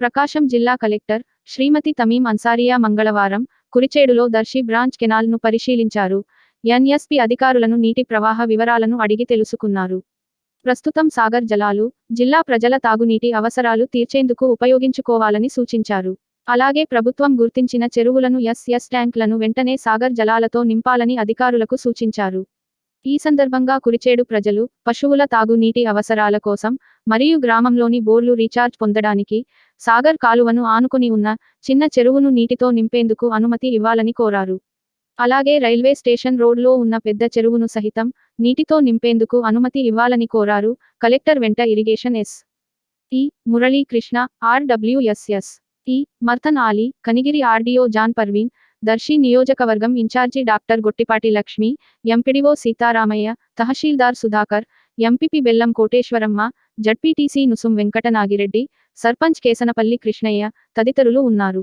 ప్రకాశం జిల్లా కలెక్టర్ శ్రీమతి తమీం అన్సారియా మంగళవారం కురిచేడులో దర్శి బ్రాంచ్ కెనాల్ను పరిశీలించారు. ఎన్ఎస్పి అధికారులను నీటి ప్రవాహ వివరాలను అడిగి తెలుసుకున్నారు. ప్రస్తుతం సాగర్ జలాలు జిల్లా ప్రజల తాగునీటి అవసరాలు తీర్చేందుకు ఉపయోగించుకోవాలని సూచించారు. అలాగే ప్రభుత్వం గుర్తించిన చెరువులను ఎస్ఎస్ ట్యాంక్లను వెంటనే సాగర్ జలాలతో నింపాలని అధికారులకు సూచించారు. ఈ సందర్భంగా కురిచేడు ప్రజలు పశువుల తాగునీటి అవసరాల కోసం మరియు గ్రామంలోని బోర్లు రీఛార్జ్ పొందడానికి సాగర్ కాలువను ఆనుకుని ఉన్న చిన్న చెరువును నీటితో నింపేందుకు అనుమతి ఇవ్వాలని కోరారు. అలాగే రైల్వే స్టేషన్ రోడ్లో ఉన్న పెద్ద చెరువును సహితం నీటితో నింపేందుకు అనుమతి ఇవ్వాలని కోరారు కలెక్టర్ వెంట ఇరిగేషన్ ఎస్. ఈ మురళీకృష్ణ ఆర్డబ్ల్యూఎస్ఎస్ ఈ మర్తన్ ఆలీ కనిగిరి ఆర్డీఓ జాన్ పర్వీన్ దర్శి నియోజకవర్గం incharge doctor Gottipati Lakshmi MPDO Sitaramayya tahsildar Sudhakar MPP Bellam Koteswaramma ZPTC Nusum Venkata Nagireddy sarpanch Kesanapalli Krishnaiah తదితరులు ఉన్నారు.